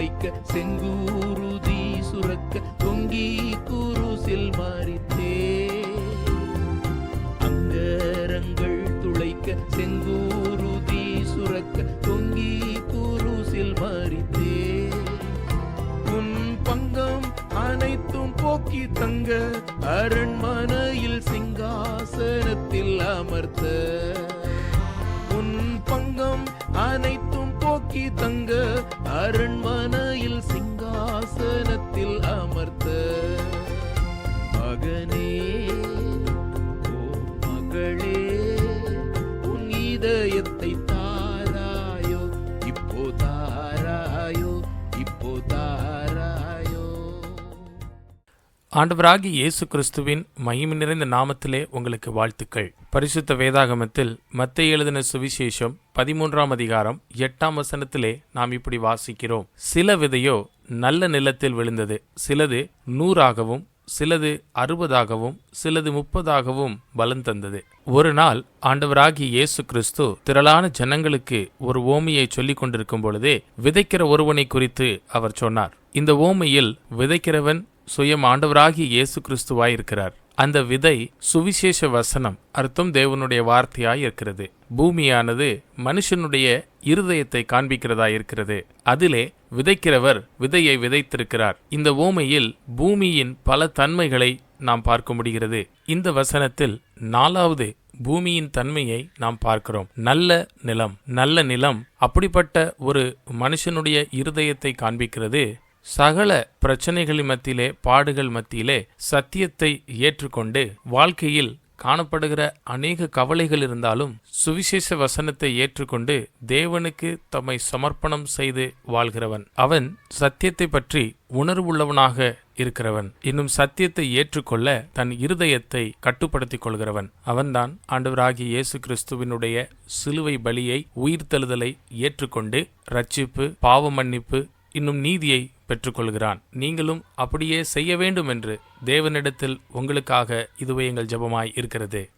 துளைக்க செங்கூருதி சுரக்க தொங்கி குருசில் மாறித்தே அங்கரங்கள் துளைக்க செங்கூருதி சுரக்க தொங்கி குருசில் மாறித்தே உன் பங்கம் அனைத்தும் போக்கி தங்க அரண்மனையில் சிங்காசனத்தில் அமர்த்த. உன் பங்கம் அனைத்தும் நோக்கி தங்க அரண்மனையில் சிங்காசனத்தில் அமர்த்த ஆண்டவராகி இயேசு கிறிஸ்துவின் மகிமை நிறைந்த நாமத்திலே உங்களுக்கு வாழ்த்துக்கள். பரிசுத்த வேதாகமத்தில் மத்திய எழுதின சுவிசேஷம் பதிமூன்றாம் அதிகாரம் எட்டாம் வசனத்திலே நாம் இப்படி வாசிக்கிறோம். சில விதையோ நல்ல நிலத்தில் விழுந்தது சிலது நூறாகவும் சிலது அறுபதாகவும் சிலது முப்பதாகவும் பலன் தந்தது. ஒரு நாள் ஆண்டவராகி இயேசு கிறிஸ்து திரளான ஜனங்களுக்கு ஒரு ஓமையை சொல்லிக் கொண்டிருக்கும் பொழுதே விதைக்கிற ஒருவனை குறித்து அவர் சொன்னார். இந்த ஓமையில் விதைக்கிறவன் சுயம் ஆண்டவராகிய இயேசு கிறிஸ்துவாய் இருக்கிறார் அந்த விதை சுவிசேஷ வசனம் அர்த்தம் தேவனுடைய வார்த்தையாய் இருக்கிறது பூமியானது மனுஷனுடைய இருதயத்தை காண்பிக்கிறதா இருக்கிறது அதிலே விதைக்கிறவர் விதையை விதைத்திருக்கிறார். இந்த ஓமையில் பூமியின் பல தன்மைகளை நாம் பார்க்க முடிகிறது. இந்த வசனத்தில் நாலாவது பூமியின் தன்மையை நாம் பார்க்கிறோம். நல்ல நிலம். நல்ல நிலம் அப்படிப்பட்ட ஒரு மனுஷனுடைய இருதயத்தை காண்பிக்கிறது. சகல பிரச்சனைகளின் மத்தியிலே பாடுகள் மத்தியிலே சத்தியத்தை ஏற்றுக்கொண்டு வாழ்க்கையில் காணப்படுகிற அநேக கவலைகள் இருந்தாலும் சுவிசேஷ வசனத்தை ஏற்றுக்கொண்டு தேவனுக்கு தம்மை சமர்ப்பணம் செய்து வாழ்கிறவன். அவன் சத்தியத்தை பற்றி உணர்வுள்ளவனாக இருக்கிறவன். இன்னும் சத்தியத்தை ஏற்றுக்கொள்ள தன் இருதயத்தை கட்டுப்படுத்திக் கொள்கிறவன். அவன்தான் ஆண்டவராகிய இயேசு கிறிஸ்துவினுடைய சிலுவை பலியை உயிர்த்தெழுதலை ஏற்றுக்கொண்டு ரட்சிப்பு பாவ மன்னிப்பு இன்னும் நீதியை பெற்றுக்கொள்கிறான். நீங்களும் அப்படியே செய்ய வேண்டும் என்று தேவனிடத்தில் உங்களுக்காக இதுவே எங்கள் ஜெபமாய் இருக்கிறது.